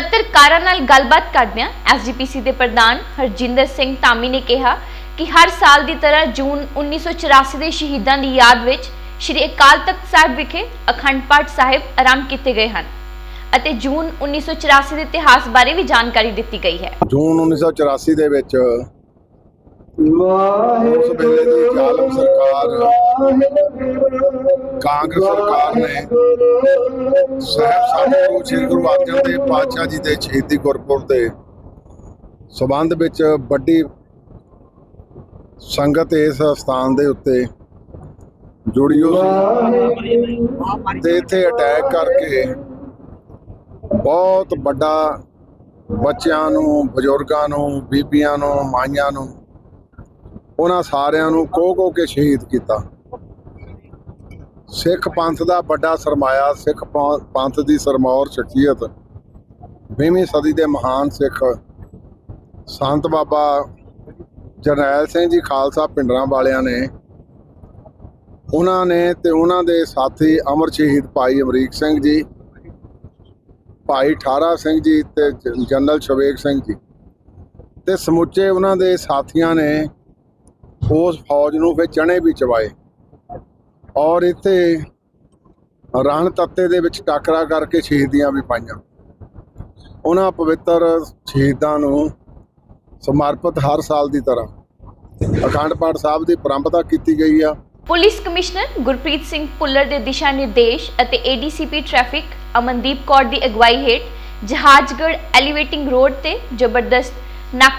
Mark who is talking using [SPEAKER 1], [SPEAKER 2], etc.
[SPEAKER 1] ਪੱਤਰਕਾਰਾਂ ਨਾਲ ਗੱਲਬਾਤ ਕਰਦਿਆਂ ਐਸਜੀਪੀਸੀ ਦੇ ਪ੍ਰਧਾਨ ਹਰਜਿੰਦਰ ਸਿੰਘ ਧਾਮੀ ਨੇ ਕਿਹਾ ਕਿ ਹਰ ਸਾਲ ਦੀ ਤਰ੍ਹਾਂ ਜੂਨ 1984 ਦੇ ਸ਼ਹੀਦਾਂ ਦੀ ਯਾਦ ਵਿੱਚ ਸ਼੍ਰੀ ਅਕਾਲ ਤਖਤ ਸਾਹਿਬ ਵਿਖੇ ਅਖੰਡ ਪਾਠ ਸਾਹਿਬ ਆਰੰਭ ਕੀਤੇ ਗਏ ਹਨ ਅਤੇ ਜੂਨ 1984 ਦੇ ਇਤਿਹਾਸ ਬਾਰੇ ਵੀ ਜਾਣਕਾਰੀ ਦਿੱਤੀ ਗਈ ਹੈ।
[SPEAKER 2] ਜੂਨ 1984 ਦੇ ਵਿੱਚ ਉਸ ਵੇਲੇ ਦੀ ਜ਼ਾਲਮ ਸਰਕਾਰ ਕਾਂਗਰਸ ਸਰਕਾਰ ਨੇ ਸਾਹਿਬ ਸਾਡੇ ਸ੍ਰੀ ਗੁਰੂ ਅਰਜਨ ਦੇਵ ਪਾਤਸ਼ਾਹ ਜੀ ਦੇ ਸ਼ਹੀਦੀ ਗੁਰਪੁਰਬ ਦੇ ਸਬੰਧ ਵਿੱਚ ਵੱਡੀ ਸੰਗਤ ਇਸ ਸਥਾਨ ਦੇ ਉੱਤੇ ਜੁੜੀ ਹੋ ਸੀ। ਤੇ ਇੱਥੇ ਅਟੈਕ ਕਰਕੇ ਬਹੁਤ ਵੱਡਾ ਬੱਚਿਆਂ ਨੂੰ, ਬਜ਼ੁਰਗਾਂ ਨੂੰ, ਬੀਬੀਆਂ ਨੂੰ, ਮਾਈਆਂ ਨੂੰ, ਉਹਨਾਂ ਸਾਰਿਆਂ ਨੂੰ ਕੋ ਕੋਹ ਕੇ ਸ਼ਹੀਦ ਕੀਤਾ। ਸਿੱਖ ਪੰਥ ਦਾ ਵੱਡਾ ਸਰਮਾਇਆ, ਸਿੱਖ ਪੰਥ ਦੀ ਸਰਮੌਰ ਸ਼ਖਸੀਅਤ 20ਵੀਂ ਸਦੀ ਦੇ ਮਹਾਨ ਸਿੱਖ ਸੰਤ ਬਾਬਾ ਜਰਨੈਲ ਸਿੰਘ ਜੀ ਖਾਲਸਾ ਪਿੰਡਰਾਂ ਵਾਲਿਆਂ ਨੇ ਉਹਨਾਂ ਨੇ ਤੇ ਉਹਨਾਂ ਦੇ ਸਾਥੀ ਅਮਰ ਸ਼ਹੀਦ ਭਾਈ ਅਮਰੀਕ ਸਿੰਘ ਜੀ, ਭਾਈ ਠਾਰਾ ਸਿੰਘ ਜੀ ਤੇ ਜਨਰਲ ਸ਼ਵੇਕ ਸਿੰਘ ਜੀ ਤੇ ਸਮੁੱਚੇ ਉਹਨਾਂ ਦੇ ਸਾਥੀਆਂ ਨੇ ਉਸ ਫੌਜ ਨੂੰ ਫਿਰ ਚਣੇ ਵੀ ਚਵਾਏ। ਔਰ ਇੱਥੇ ਰਣ ਤੱਤੇ ਦੇ ਵਿੱਚ ਟੱਕਰਾ ਕਰਕੇ ਸ਼ਹੀਦੀਆਂ ਵੀ ਪਾਈਆਂ। ਉਹਨਾਂ ਪਵਿੱਤਰ ਸ਼ਹੀਦਾਂ ਨੂੰ ਸਮਰਪਿਤ ਹਰ ਸਾਲ ਦੀ ਤਰ੍ਹਾਂ ਅਖੰਡ ਪਾਠ ਸਾਹਿਬ ਦੀ ਪਰੰਪਰਾ ਕੀਤੀ ਗਈ ਆ।
[SPEAKER 1] ਪੁਲਿਸ ਕਮਿਸ਼ਨਰ ਗੁਰਪ੍ਰੀਤ ਸਿੰਘ ਭੁੱਲਰ ਦੇ ਦਿਸ਼ਾ ਨਿਰਦੇਸ਼ ਅਤੇ ਏਡੀਸੀਪੀ ਟ੍ਰੈਫਿਕ ਅਮਨਦੀਪ ਕੌਰ ਦੀ ਅਗਵਾਈ ਹੇਠ ਜਹਾਜ਼ਗੜ੍ਹ ਐਲੀਵੇਟਿੰਗ ਰੋਡ ਤੇ ਜ਼ਬਰਦਸਤ ਨਾਕਾ